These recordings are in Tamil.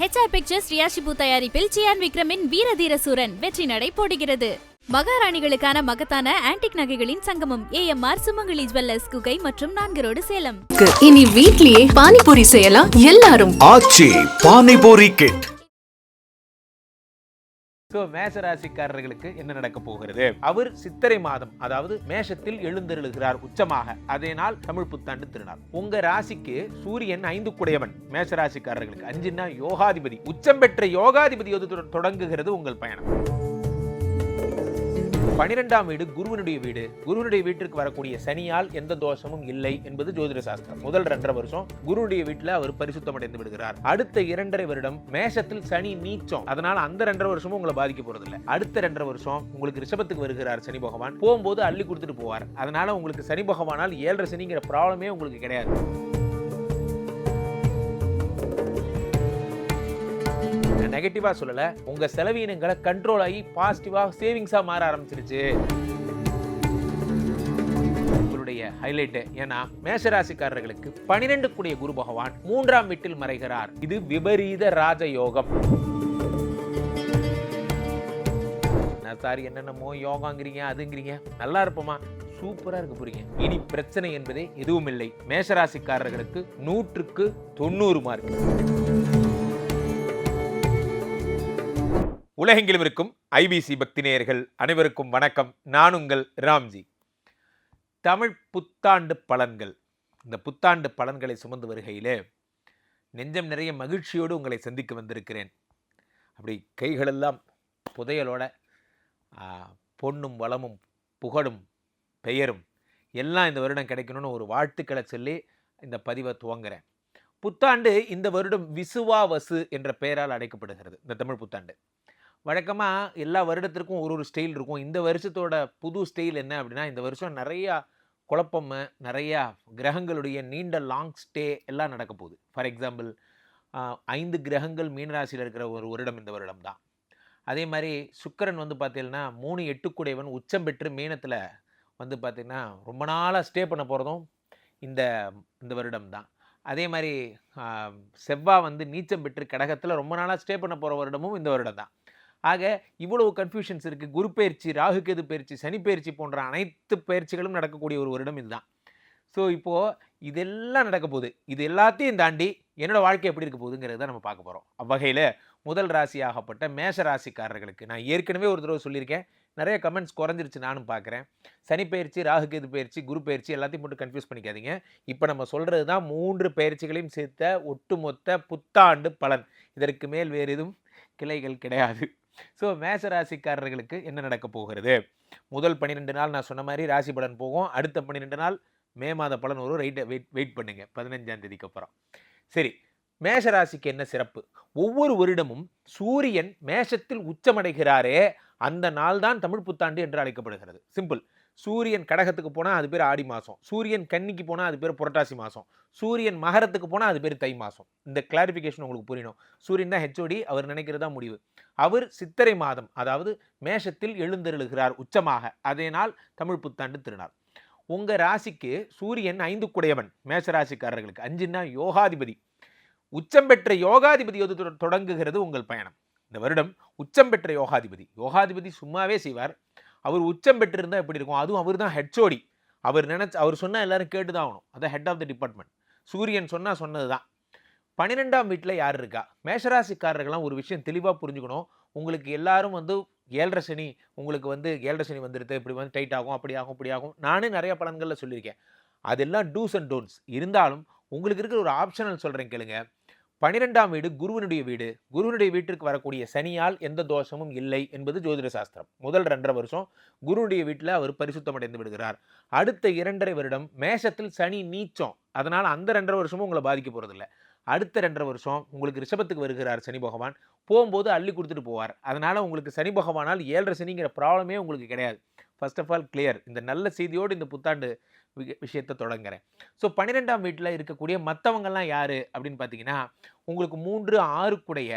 ஹெச்ஆர் பிக்சர்ஸ் ரியாஷிபு தயாரிப்பில் சியான் விக்ரமின் வீரதீர சூரன் வெற்றி நடை போடுகிறது. மகாராணிகளுக்கான மகத்தான ஆன்டிக் நகைகளின் சங்கமம் ஏஎம்ஆர் சுமங்கலி ஜுவல்லர்ஸ் குகை மற்றும் நான்கு ரோடு சேலம். இனி வீட்லயே பானிபூரி செய்யலாம் எல்லாரும். ஆச்சி பானிபூரி கிட் ஸோ மேஷ ராசிக்காரர்களுக்கு என்ன நடக்க போகிறது? அவர் சித்திரை மாதம் அதாவது மேஷத்தில் எழுந்தருளுகிறார் உச்சமாக. அதே நாள் தமிழ் புத்தாண்டு திருநாள். உங்க ராசிக்கு சூரியன் ஐந்து குடையவன் மேஷ ராசிக்காரர்களுக்கு அஞ்சுன்னா யோகாதிபதி. உச்சம் பெற்ற யோகாதிபதி எது தொட- தொடங்குகிறது உங்கள் பயணம்? பனிரெண்டாம் வீடு குருவனுடைய வீடு. குருவனுடைய வீட்டிற்கு வரக்கூடிய சனியால் எந்த தோஷமும் இல்லை என்பது ஜோதிட சாஸ்திரம். முதல் ரெண்டரை வருஷம் குருவுடைய வீட்டில் அவர் பரிசுத்தம் அடைந்து விடுகிறார். அடுத்த இரண்டரை வருடம் மேஷத்தில் சனி நீச்சம். அதனால அந்த ரெண்டரை வருஷமும் உங்களை பாதிக்க போறதில்ல. அடுத்த ரெண்டரை வருஷம் உங்களுக்கு ரிஷபத்துக்கு வருகிறார் சனி பகவான். போகும்போது அள்ளி கொடுத்துட்டு போவார். அதனால உங்களுக்கு சனி பகவானால் ஏழரை சனிங்கிற ப்ராப்ளமே உங்களுக்கு கிடையாது. நான் நெகட்டிவாக சொல்லலை. உங்க செலவீனங்களை கண்ட்ரோல் ஆகி பாசிட்டிவாக சேவிங்ஸாக மாற ஆரம்பிச்சிருச்சு. உங்களுடைய ஹைலைட் ஏன்னா மேஷராசிக்காரர்களுக்கு பனிரெண்டு கூடிய குரு பகவான் மூன்றாம் வீட்டில் மறைகிறார். இது விபரீத ராஜயோகம். நான் சாரி என்னென்னமோ யோகாங்கிறீங்க அதுங்கிறீங்க? நல்லா இருப்போமா? சூப்பரா இருக்க போறீங்க. இனி பிரச்சனை என்பதே எதுவும் இல்லை மேஷராசிக்காரர்களுக்கு நூற்றுக்கு தொண்ணூறு மார்க் உலகெங்கிலும் இருக்கும் ஐபிசி பக்தி நேயர்கள் அனைவருக்கும் வணக்கம். நான் உங்கள் ராம்ஜி. தமிழ் புத்தாண்டு பலன்கள். இந்த புத்தாண்டு பலன்களை சுமந்து வருகையிலே நெஞ்சம் நிறைய மகிழ்ச்சியோடு உங்களை சந்திக்க வந்திருக்கிறேன். அப்படி கைகளெல்லாம் புதையலோட பொன்னும் வளமும் புகழும் பெயரும் எல்லாம் இந்த வருடம் கிடைக்கணும்னு ஒரு வாழ்த்துக்களை சொல்லி இந்த பதிவை துவங்குறேன். புத்தாண்டு இந்த வருடம் விசுவாவசு என்ற பெயரால் அழைக்கப்படுகிறது. இந்த தமிழ் புத்தாண்டு. வழக்கமாக எல்லா வருடத்திற்கும் ஒரு ஒரு ஸ்டைல் இருக்கும். இந்த வருஷத்தோட புது ஸ்டைல் என்ன அப்படின்னா இந்த வருஷம் நிறையா குழப்பம் நிறையா கிரகங்களுடைய நீண்ட லாங் ஸ்டே எல்லாம் நடக்க போகுது. ஃபார் எக்ஸாம்பிள் ஐந்து கிரகங்கள் மீனராசியில் இருக்கிற ஒரு வருடம் இந்த வருடம் தான். அதே மாதிரி சுக்கரன் வந்து பார்த்தீங்கன்னா மூணு எட்டுக்குடையவன் உச்சம் பெற்று மீனத்தில் வந்து பார்த்திங்கன்னா ரொம்ப நாளாக ஸ்டே பண்ண போகிறதும் இந்த இந்த வருடம் தான். அதே மாதிரி செவ்வாய் வந்து நீச்சம் பெற்று கடகத்தில் ரொம்ப நாளாக ஸ்டே பண்ண போகிற வருடமும் இந்த வருடம் தான். ஆக இவ்வளவு கன்ஃபியூஷன்ஸ் இருக்குது குரு பயிற்சி ராகு கேது பயிற்சி சனி பயிற்சி போன்ற அனைத்து பயிற்சிகளும் நடக்கக்கூடிய ஒரு வருடம் இதுதான். ஸோ இப்போது இதெல்லாம் நடக்க போகுது. இது எல்லாத்தையும் தாண்டி என்னோடய வாழ்க்கை எப்படி இருக்க போகுதுங்கிறத நம்ம பார்க்க போகிறோம் அவ்வகையில் முதல் ராசியாகப்பட்ட மேஷ ராசிக்காரர்களுக்கு நான் ஏற்கனவே ஒரு தடவை சொல்லியிருக்கேன். நிறைய கமெண்ட்ஸ் குறைஞ்சிருச்சு நானும் பார்க்குறேன். சனி பயிற்சி ராகு கேது பயிற்சி குரு பயிற்சி எல்லாத்தையும் மட்டும் கன்ஃபியூஸ் பண்ணிக்காதீங்க. இப்போ நம்ம சொல்கிறது தான் மூன்று பயிற்சிகளையும் சேர்த்த ஒட்டுமொத்த புத்தாண்டு பலன். இதற்கு மேல் வேறு எதுவும் கிளைகள் கிடையாது. ஸோ மேஷ ராசிக்காரர்களுக்கு என்ன நடக்க போகிறது? முதல் பன்னிரெண்டு நாள் நான் சொன்ன மாதிரி ராசி பலன் போகும். அடுத்த பன்னிரெண்டு நாள் மே மாத பலன் வரும். ரைட்டை வெயிட் வெயிட் பண்ணுங்க. பதினஞ்சாம் தேதிக்கு அப்புறம். சரி மேஷ ராசிக்கு என்ன சிறப்பு? ஒவ்வொரு வருடமும் சூரியன் மேஷத்தில் உச்சமடைகிறாரே. அந்த நாள் தான் தமிழ் புத்தாண்டு என்று அழைக்கப்படுகிறது. சிம்பிள் சூரியன் கடகத்துக்கு போனால் அது பேர் ஆடி மாதம் சூரியன் கன்னிக்கு போனால் அது பேர் புரட்டாசி மாதம் சூரியன் மகரத்துக்கு போனால் அது பேர் தை மாதம் இந்த கிளாரிஃபிகேஷன் உங்களுக்கு புரியணும். சூரியன் தான் ஹெச்ஓடி அவர் நினைக்கிறதா முடிவு. அவர் சித்திரை மாதம் அதாவது மேஷத்தில் எழுந்தருளுகிறார் உச்சமாக. அதே நாள் தமிழ் புத்தாண்டு திருநாள். உங்கள் ராசிக்கு சூரியன் ஐந்து குடையவன் மேஷ ராசிக்காரர்களுக்கு. அஞ்சுன்னா யோகாதிபதி. உச்சம் பெற்ற யோகாதிபதி எது தொட- தொடங்குகிறது உங்கள் பயணம். இந்த வருடம் உச்சம் பெற்ற யோகாதிபதி. யோகாதிபதி சும்மாவே செய்வார். அவர் உச்சம் பெற்றிருந்தால் எப்படி இருக்கும்? அதுவும் அவர் தான் ஹெச்ஓடி அவர் நினச்சி அவர் சொன்னால் எல்லோரும் கேட்டு தான் ஆகணும். அதான் ஹெட் ஆஃப் த டிபார்ட்மெண்ட் சூரியன் சொன்னால் சொன்னது தான் பன்னிரெண்டாம் வீட்டில் யார் இருக்கா? மேஷராசிக்காரர்கள்லாம் ஒரு விஷயம் தெளிவாக புரிஞ்சுக்கணும். உங்களுக்கு எல்லாரும் வந்து ஏழரை சனி உங்களுக்கு வந்து ஏழரை சனி வந்துடுது இப்படி வந்து டைட் ஆகும் அப்படி ஆகும் இப்படி ஆகும். நானே நிறைய பலன்களில் சொல்லியிருக்கேன். அதெல்லாம் டூஸ் அண்ட் டோன்ட்ஸ் இருந்தாலும் உங்களுக்கு இருக்கிற ஒரு ஆப்ஷனல் சொல்கிறேன் கேளுங்க. பனிரெண்டாம் வீடு குருவனுடைய வீடு. குருவனுடைய வீட்டிற்கு வரக்கூடிய சனியால் எந்த தோஷமும் இல்லை என்பது ஜோதிட சாஸ்திரம். முதல் ரெண்டரை வருஷம் குருவுடைய வீட்டில் அவர் பரிசுத்தம் அடைந்து விடுகிறார். அடுத்த இரண்டரை வருடம் மேஷத்தில் சனி நீச்சம். அதனால் அந்த ரெண்டரை வருஷமும் உங்களை பாதிக்க போகிறதில்ல அடுத்த ரெண்டரை வருஷம் உங்களுக்கு ரிஷபத்துக்கு வருகிறார் சனி பகவான். போகும்போது அள்ளி கொடுத்துட்டு போவார். அதனால் உங்களுக்கு சனி பகவானால் ஏழரை சனிங்கிற ப்ராப்ளமே உங்களுக்கு கிடையாது. ஃபர்ஸ்ட் ஆஃப் ஆல் கிளியர் இந்த நல்ல செய்தியோடு இந்த புத்தாண்டு விஷயத்தை தொடங்குறேன். ஸோ பன்னிரெண்டாம் வீட்டில் இருக்கக்கூடிய மற்றவங்கள்லாம் யார்? அப்படின்னு பார்த்தீங்கன்னா உங்களுக்கு மூன்று ஆறுக்குடைய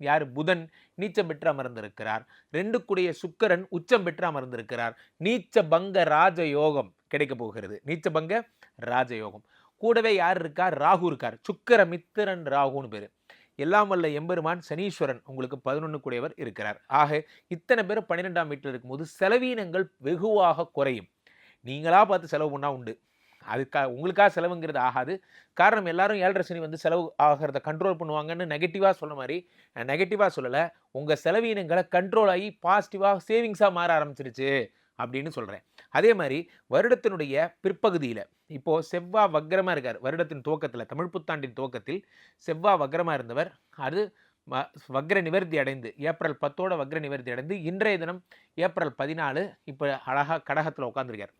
யார்? புதன் நீச்சம் பெற்று அமர்ந்திருக்கிறார். ரெண்டு கூடிய சுக்கரன் உச்சம் பெற்று அமர்ந்திருக்கிறார். நீச்ச பங்க ராஜயோகம் கிடைக்க போகிறது. நீச்ச பங்க ராஜயோகம். கூடவே யார் இருக்கார் ராகு இருக்கார். சுக்கர மித்திரன் ராகுன்னு பேர். எல்லாம் வல்ல எம்பெருமான் சனீஸ்வரன் உங்களுக்கு பதினொன்று கூடியவர் இருக்கிறார். ஆக இத்தனை பேர் பன்னிரெண்டாம் வீட்டில் இருக்கும்போது செலவீனங்கள் வெகுவாக குறையும். நீங்களாக பார்த்து செலவு பண்ணால் உண்டு. அதுக்கா உங்களுக்காக செலவுங்கிறது ஆகாது. காரணம் எல்லாரும் ஏழரை சனி வந்து செலவு ஆகிறத கண்ட்ரோல் பண்ணுவாங்கன்னு நெகட்டிவாக சொன்ன மாதிரி நெகட்டிவாக சொல்லலை. உங்கள் செலவீனங்களை கண்ட்ரோல் ஆகி பாசிட்டிவாக சேவிங்ஸாக மாற ஆரம்பிச்சிருச்சு அப்படின்னு சொல்கிறேன் அதே மாதிரி வருடத்தினுடைய பிற்பகுதியில் இப்போது செவ்வா வக்ரமாக இருக்கார். வருடத்தின் துவக்கத்தில் தமிழ் புத்தாண்டின் துவக்கத்தில் செவ்வா வக்ரமாக இருந்தவர். அது வக்ர நிவர்த்தி அடைந்து ஏப்ரல் பத்தோட வக்ர நிவர்த்தி அடைந்து இன்றைய தினம் ஏப்ரல் பதினாலு இப்போ அழகாக கடகத்தில் உட்காந்துருக்கார்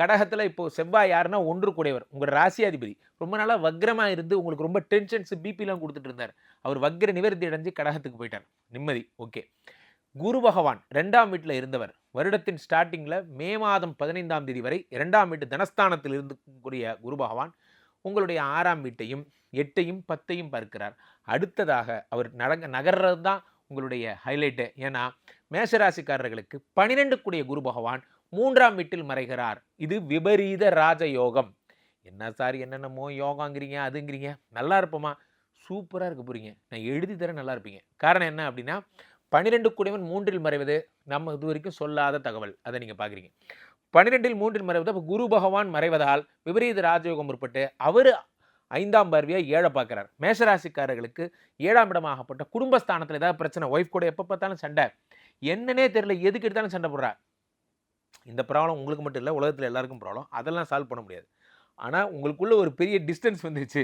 கடகத்தில் இப்போது செவ்வாய் யாருன்னா ஒன்று கூடையவர். உங்களோட ராசியாதிபதி. ரொம்ப நாளாக வக்ரமாக இருந்து உங்களுக்கு ரொம்ப டென்ஷன்ஸ் பிபிலாம் கொடுத்துட்டு இருந்தார். அவர் வக்ர நிவர்த்தி அடைஞ்சு கடகத்துக்கு போயிட்டார். நிம்மதி. ஓகே. குரு பகவான் ரெண்டாம் வீட்டில் இருந்தவர். வருடத்தின் ஸ்டார்டிங்கில் மே மாதம் பதினைந்தாம் தேதி வரை இரண்டாம் வீட்டு தனஸ்தானத்தில் இருக்கக்கூடிய குரு பகவான் உங்களுடைய ஆறாம் வீட்டையும் எட்டையும் பத்தையும் பார்க்கிறார். அடுத்ததாக அவர் நடங்க நகர்றது தான் உங்களுடைய ஹைலைட்டு ஏன்னா மேஷராசிக்காரர்களுக்கு பனிரெண்டு கூடிய குரு பகவான் மூன்றாம் வீட்டில் மறைகிறார். இது விபரீத ராஜயோகம். என்ன சார் என்னென்னமோ யோகாங்கிறீங்க அதுங்கிறீங்க. நல்லா இருப்போமா? சூப்பராக இருக்க போகிறீங்க நான் எழுதி தரேன் நல்லா இருப்பீங்க. காரணம் என்ன அப்படின்னா பன்னிரெண்டு கூடியவன் மூன்றில் மறைவது நம்ம இது வரைக்கும் சொல்லாத தகவல். அதை நீங்கள் பார்க்குறீங்க பன்னிரெண்டில் மூன்றில் மறைவது அப்போ குரு பகவான் மறைவதால் விபரீத ராஜயோகம் உட்பட்டு அவர் ஐந்தாம் பார்வையாக ஏழை பார்க்குறார். மேஷராசிக்காரர்களுக்கு ஏழாம் இடமாகப்பட்ட குடும்பஸ்தானத்தில் ஏதாவது பிரச்சனை ஒய்ஃப் கூட எப்போ பார்த்தாலும் சண்டை. என்னன்னே தெரியல எதுக்கு எடுத்தாலும் சண்டை போடுறா. இந்த ப்ராப்ளம் உங்களுக்கு மட்டும் இல்லை உலகத்தில் எல்லாருக்கும் ப்ராப்ளம். அதெல்லாம் சால்வ் பண்ண முடியாது. ஆனால் உங்களுக்குள்ளே ஒரு பெரிய டிஸ்டன்ஸ் வந்துருச்சு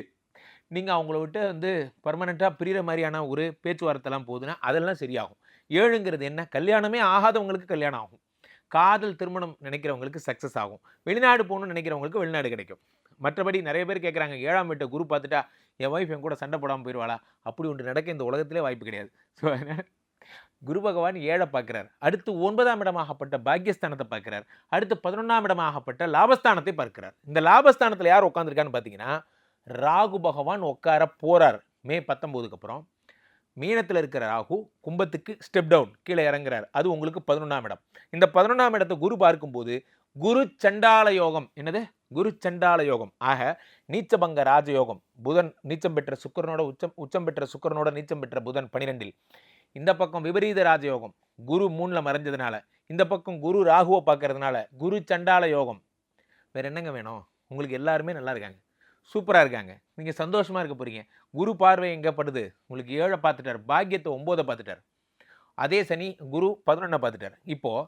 நீங்கள் அவங்கள விட்டு வந்து பர்மனெண்ட்டாக பிரிகிற மாதிரியான ஒரு பேச்சுவார்த்தைலாம் போகுதுன்னா அதெல்லாம் சரியாகும். ஏழுங்கிறது என்ன? கல்யாணமே ஆகாதவங்களுக்கு கல்யாணம் ஆகும். காதல் திருமணம் நினைக்கிறவங்களுக்கு சக்ஸஸ் ஆகும். வெளிநாடு போகணும்னு நினைக்கிறவங்களுக்கு வெளிநாடு கிடைக்கும். மற்றபடி நிறைய பேர் கேட்குறாங்க ஏழாம் வீட்டை குரு பார்த்துட்டா என் ஒய்ஃப் என் கூட சண்டை போடாமல் போயிடுவாளா அப்படி ஒன்று நடக்க இந்த உலகத்திலே வாய்ப்பு கிடையாது. ஸோ குரு பகவான் ஏழை பார்க்குறார். அடுத்து ஒன்பதாம் இடமாகப்பட்ட பாக்கியஸ்தானத்தை பார்க்குறார். அடுத்து பதினொன்றாம் இடமாகப்பட்ட லாபஸ்தானத்தை பார்க்கிறார். இந்த லாபஸ்தானத்தில் யார் உட்காந்துருக்கான்னு பார்த்தீங்கன்னா ராகு பகவான் உட்கார போகிறார் மே பத்தொம்போதுக்கு அப்புறம். மீனத்தில் இருக்கிற ராகு கும்பத்துக்கு ஸ்டெப் டவுன் கீழே இறங்குறார். அது உங்களுக்கு பதினொன்றாம் இடம். இந்த பதினொன்றாம் இடத்தை குரு பார்க்கும்போது குரு சண்டால யோகம். என்னது? குரு சண்டால யோகம். ஆக நீச்சபங்க ராஜயோகம். புதன் நீச்சம் பெற்ற சுக்கிரனோட உச்சம் உச்சம் பெற்ற சுக்கரனோட நீச்சம் பெற்ற புதன் பனிரெண்டில். இந்த பக்கம் விபரீத ராஜயோகம் குரு மூணில் மறைஞ்சதுனால. இந்த பக்கம் குரு ராகுவை பார்க்கறதுனால குரு சண்டால யோகம். வேறு என்னங்க வேணும்? உங்களுக்கு எல்லாருமே நல்லா இருக்காங்க. சூப்பராக இருக்காங்க. நீங்கள் சந்தோஷமாக இருக்க போகிறீங்க குரு பார்வை எங்கே படுது? உங்களுக்கு ஏழை பார்த்துட்டார். பாக்கியத்தை ஒம்போதை பார்த்துட்டார். அதே சனி குரு பதினொன்றை பார்த்துட்டார். இப்போது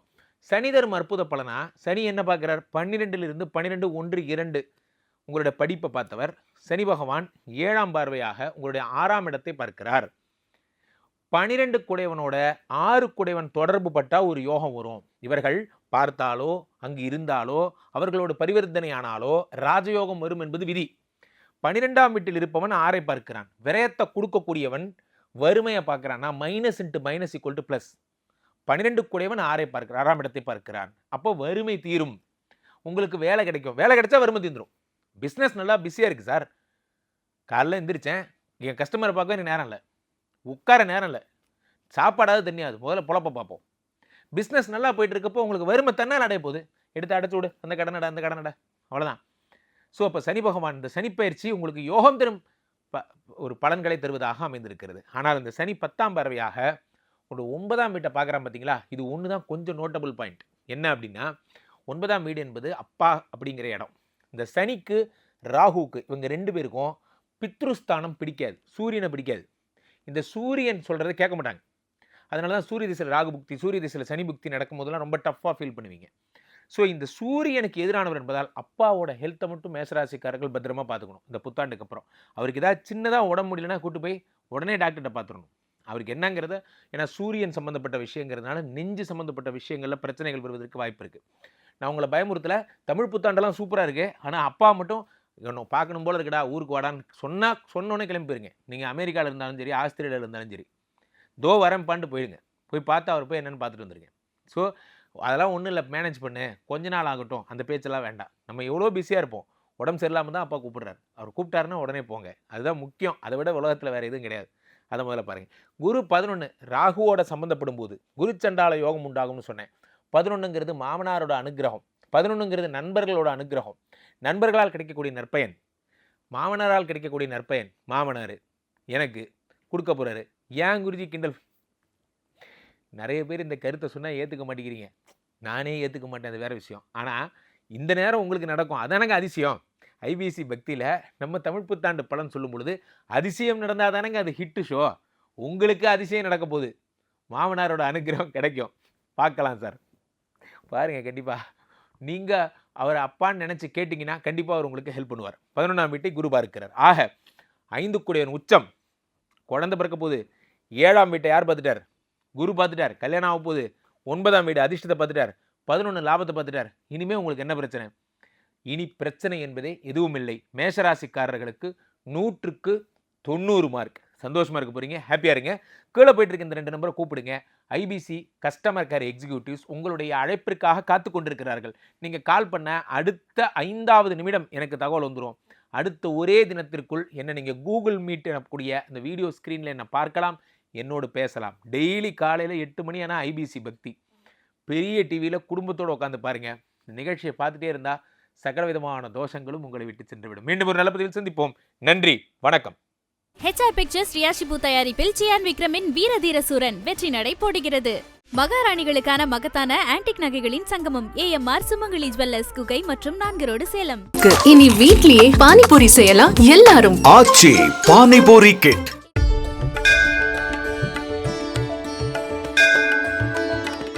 சனிதர் அற்புத பலனா? சனி என்ன பார்க்குறார்? பன்னிரெண்டிலிருந்து பன்னிரெண்டு ஒன்று இரண்டு. உங்களுடைய படிப்பை பார்த்தவர் சனி பகவான் ஏழாம் பார்வையாக உங்களுடைய ஆறாம் இடத்தை பார்க்கிறார். பனிரெண்டு குடைவனோட ஆறு குடைவன் தொடர்பு பட்டால் ஒரு யோகம் வரும். இவர்கள் பார்த்தாலோ அங்கு இருந்தாலோ அவர்களோடு பரிவர்த்தனை ஆனாலோ ராஜயோகம் வரும் என்பது விதி. பனிரெண்டாம் வீட்டில் இருப்பவன் ஆறை பார்க்கிறான். விரயத்தை கொடுக்கக்கூடியவன் வறுமையை பார்க்கிறான். நான் minus into minus equal to plus பன்னிரெண்டு குடைவன் ஆறை பார்க்கிறான். ஆறாம் இடத்தை பார்க்கிறான். அப்போ வறுமை தீரும். உங்களுக்கு வேலை கிடைக்கும். வேலை கிடைச்சா வறுமை தீந்துரும். பிஸ்னஸ் நல்லா பிஸியாக இருக்குது சார் காலைல எந்திரிச்சேன். என் கஸ்டமரை பார்க்க எனக்கு நேரம் இல்லை. உட்கார நேரம் இல்லை. சாப்பாடாவது தண்ணியாது முதல்ல பொழப்ப பார்ப்போம் பிஸ்னஸ் நல்லா போயிட்டு இருக்கப்போ உங்களுக்கு வறுமை தன்னால் அடைய போகுது? எடுத்து அடைச்சி விடு. அந்த கடனடா அந்த கடனடா அவ்வளோதான் ஸோ அப்போ சனி பகவான் இந்த சனிப்பயிற்சி உங்களுக்கு யோகம் தரும் ப ஒரு பலன்களை தருவதாக அமைந்திருக்கிறது. ஆனால் இந்த சனி பத்தாம் பறவையாக ஒரு ஒன்பதாம் வீட்டை பார்க்குறான் பார்த்தீங்களா இது ஒன்று தான் கொஞ்சம் நோட்டபுள் பாயிண்ட் என்ன அப்படின்னா ஒன்பதாம் வீடு என்பது அப்பா அப்படிங்கிற இடம். இந்த சனிக்கு ராகுவுக்கு இவங்க ரெண்டு பேருக்கும் பித்ருஸ்தானம் பிடிக்காது. சூரியனை பிடிக்காது. இந்த சூரியன் சொல்கிறத கேட்க மாட்டாங்க. அதனால தான் சூரிய திசையில் ராகு புக்தி சூரிய திசையில் சனி புக்தி நடக்கும்போதெல்லாம் ரொம்ப டஃப்பாக ஃபீல் பண்ணுவீங்க. ஸோ இந்த சூரியனுக்கு எதிரானவர் என்பதால் அப்பாவோட ஹெல்த்தை மட்டும் மேசராசிக்காரர்கள் பத்திரமா பார்த்துக்கணும். இந்த புத்தாண்டுக்கு அப்புறம். அவருக்கு ஏதாவது சின்னதாக உடம்பு முடியலன்னா கூட்டு போய் உடனே டாக்டர்கிட்ட பார்த்துடணும். அவருக்கு என்னங்கிறத ஏன்னா சூரியன் சம்மந்தப்பட்ட விஷயங்கிறதுனால நெஞ்சு சம்மந்தப்பட்ட விஷயங்களில் பிரச்சனைகள் வருவதற்கு வாய்ப்பு இருக்குது நான் உங்களை பயமுறுத்தல தமிழ் புத்தாண்டெல்லாம் சூப்பராக இருக்குது ஆனால் அப்பா மட்டும் இன்னும் பார்க்கணும் போல இருக்கடா ஊருக்கு வாடான்னு சொன்னால் சொன்னோன்னே கிளம்பி போயிருங்க நீங்கள் அமெரிக்காவில் இருந்தாலும் சரி ஆஸ்திரேலியாவில் இருந்தாலும் சரி. தோ வரேன் பாண்டு போயிடுங்க. போய் பார்த்து அவர் போய் என்னென்னு பார்த்துட்டு வந்துருங்க. ஸோ அதெல்லாம் ஒன்றும் இல்லை மேனேஜ் பண்ணு. கொஞ்ச நாள் ஆகட்டும். அந்த பேச்செல்லாம் வேண்டாம். நம்ம எவ்வளோ பிஸியாக இருப்போம். உடம்பு சரியில்லாமல் தான் அப்பா கூப்பிட்றாரு. அவர் கூப்பிட்டாருன்னா உடனே போங்க. அதுதான் முக்கியம். அதை விட உலகத்தில் வேறு எதுவும் கிடையாது. அதை முதல்ல பாருங்கள் குரு பதினொன்று ராகுவோட சம்மந்தப்படும் போது குரு சண்டால யோகம் உண்டாகும்னு சொன்னேன். பதினொன்றுங்கிறது மாமனாரோட அனுகிரகம். பதினொன்றுங்கிறது நண்பர்களோட அனுகிரகம். நண்பர்களால் கிடைக்கக்கூடிய நற்பயன் மாமனாரால் கிடைக்கக்கூடிய நற்பயன் மாமனார் எனக்கு கொடுக்க போகிறாரு ஏன் குருஜி கிண்டல்? நிறைய பேர் இந்த கருத்தை சொன்னால் ஏற்றுக்க மாட்டேங்கிறீங்க. நானே ஏற்றுக்க மாட்டேன் அது வேற விஷயம். ஆனால் இந்த நேரம் உங்களுக்கு நடக்கும். அதானங்க அதிசயம். ஐபிசி பக்தியில் நம்ம தமிழ் புத்தாண்டு பலன் சொல்லும் பொழுது அதிசயம் நடந்தால் தானங்க அது ஹிட்டு ஷோ உங்களுக்கு அதிசயம் நடக்க போகுது. மாமனாரோட அனுகிரகம் கிடைக்கும். பார்க்கலாம் சார். பாருங்கள் கண்டிப்பாக நீங்கள் அவர் அப்பான்னு நினச்சி கேட்டிங்கன்னா கண்டிப்பாக அவர் உங்களுக்கு ஹெல்ப் பண்ணுவார். பதினொன்றாம் வீட்டை குரு இருக்கிறார் ஆக ஐந்து கூடியவன் உச்சம். குழந்த பிறக்க போகுது ஏழாம் வீட்டை யார் பார்த்துட்டார்? குரு பார்த்துட்டார். கல்யாணம் ஆக போகுது ஒன்பதாம் வீடு அதிர்ஷ்டத்தை பார்த்துட்டார். பதினொன்று லாபத்தை பார்த்துட்டார். இனிமேல் உங்களுக்கு என்ன பிரச்சனை? இனி பிரச்சனை என்பதே எதுவும் இல்லை. மேஷராசிக்காரர்களுக்கு நூற்றுக்கு தொண்ணூறு மார்க் சந்தோஷமாக இருக்க போகிறீங்க ஹாப்பியாக இருங்க. கீழே போயிட்டு இருக்க இந்த ரெண்டு நம்பரை கூப்பிடுங்க. ஐபிசி கஸ்டமர் கேர் எக்ஸிக்யூட்டிவ்ஸ் உங்களுடைய அழைப்பிற்காக காத்து கொண்டிருக்கிறார்கள். நீங்கள் கால் பண்ண அடுத்த ஐந்தாவது நிமிடம் எனக்கு தகவல் வந்துடும் அடுத்த ஒரே தினத்திற்குள் என்னை நீங்கள் கூகுள் மீட் எனக்கூடிய இந்த வீடியோ ஸ்க்ரீனில் என்னை பார்க்கலாம் என்னோடு பேசலாம். டெய்லி காலையில் எட்டு மணி ஆனால் ஐபிசி பக்தி. பெரிய டிவியில் குடும்பத்தோடு உட்காந்து பாருங்கள் இந்த நிகழ்ச்சியை பார்த்துட்டே இருந்தால் சகல விதமான தோஷங்களும் உங்களை விட்டு சென்றுவிடும். மீண்டும் ஒரு நல்ல பதிவில் சந்திப்போம். நன்றி. வணக்கம். ஹெச்ஆர் பிக்சர்ஸ் ரியாஷிபு தயாரிப்பில் சியான் விக்ரமின் வீரதீர சூரன் வெற்றி நடை போடுகிறது. மகாராணிகளுக்கான மகத்தான ஆன்டிக் நகைகளின் சங்கமம் ஏஎம்ஆர் சுமங்கலி ஜுவல்லர்ஸ் குகை மற்றும் நான்கு ரோடு சேலம். இனி வீட்லயே பானிபூரி செய்யலாம் எல்லாரும். ஆச்சி பானிபூரி கிட்